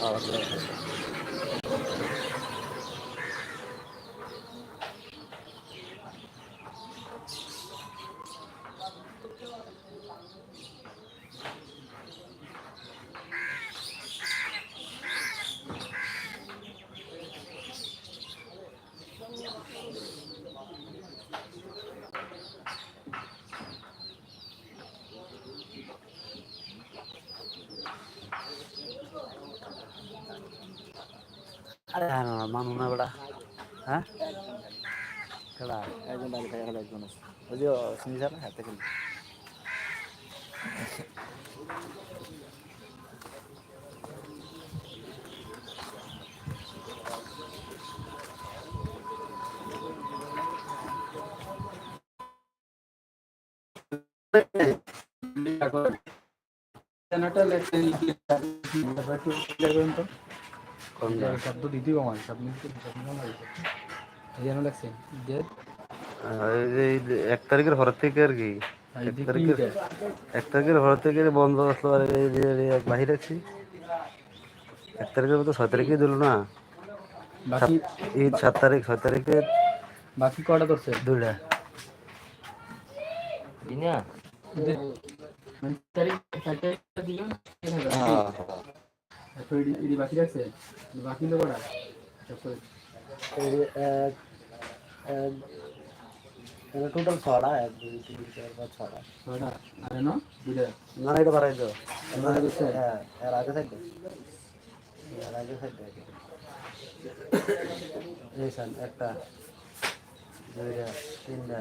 আওয়াজ করে আরে হ্যাঁ না মানু না বেড়া হ্যাঁ কেডা একজন বাড়ি শব্দ দিতেই কমাই শব্দ কমাই লাগছে এক তারিখের পর থেকে আর কি। এক তারিখের এক তারিখের পর থেকে বন্ধ আসলো আর বাহির আছি। এক তারিখের মতো ছয় তারিখে দিল না। বাকি ঈদ সাত তারিখ ছয় তারিখে বাকি কটা ধরছে দুইটা। দিনা তারিখ তারিখ হ্যাঁ এডি এডি বাকি রাখছে? বাকি লোক কটা? এই যে এক এক টোটাল ছটা এক দুই তিন চার পাঁচ ছটা। ছয়টা আরে না? দুইটা? না না এটা বাড়াই? হ্যাঁ এর আগে থাকবে। এর আগে থাকবে। এই সান একটা দুইটা তিনটা।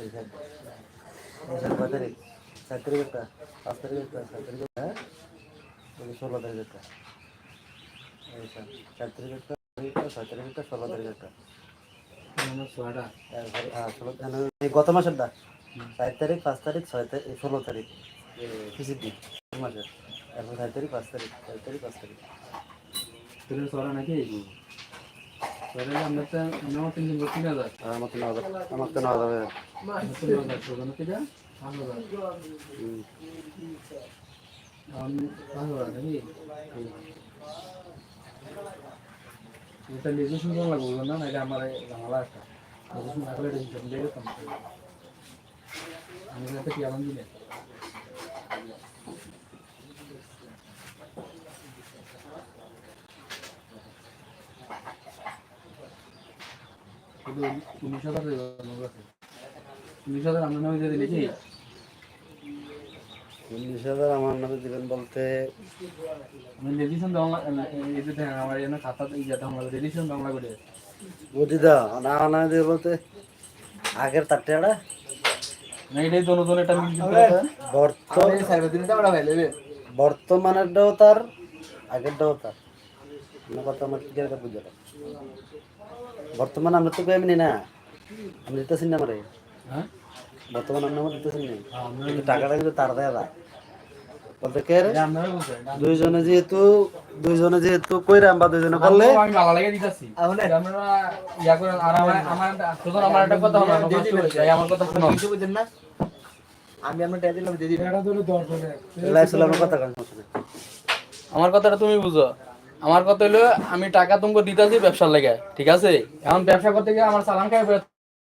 এই সান এই সান তারিখ পাঁচ ছয় হ্যাঁ ষোলো ছয় হ্যাঁ, গত মাসেরটা চার তারিখ পাঁচ তারিখ ছয় তারিখ ষোলো তারিখ দিন মাসের। এখন চার তারিখ পাঁচ তারিখ চার তারিখ পাঁচ তারিখ। তোদের ছয়টা নাকি? আমরা তো আমরা তিন দিন আমার তো নেওয়া যাবে আমার তো এটা করা লাগবে বললাম না এটা আমার জামালা একটা লেজেশন না করলে এটা হিসাব দিয়ে গেতাম আমি একটা কি আলাম দিলে শুধু উনিশ হাজার উনিশ হাজার আমরা নামে দিয়ে দিলে কি উনিশ হাজার আমার নামে দিবেন বলতে? আমি রেডিশন বাংলা এই যে দেখেন আমার এখানে খাতা এই যেটা আমরা রেডিশন বাংলা করে। বুঝি না না দিয়ে বলতে আগের তার টেড়া না এটাই তো নতুন একটা মিল বর্ত সাইবার দিন তো আমরা ভাই লেবে বর্তমানেরটাও তার আগেরটাও তার। কথা আমার করে বর্তমান আমরা তো এমনি না। আমি দিতেছি না আমারে। হ্যাঁ? বর্তমান আমরা আমার দিতেছি না টাকাটা কিন্তু তার দেয় না বলতে কে রে? এটা আপনারা বুঝছেন দুইজনে যেহেতু দুইজনে যেহেতু কইরাম বা দুইজনে করলে আমি ভালো লাগে দিতাছি। আমরা ইয়া করে আর আমার আমার আমার একটা কথা হলো নষ্ট হয়েছে এই আমার কথা আমি আপনার টাকা দিলাম দিয়ে দিবেন। লাইফ সালামের কথা কারণ আমার কথাটা তুমি বুঝো। আমার কথা হলো আমি টাকা তোমাকে দিতাছি ব্যবসার লাগে ঠিক আছে? এখন ব্যবসা করতে গিয়ে আমার সালাম খাই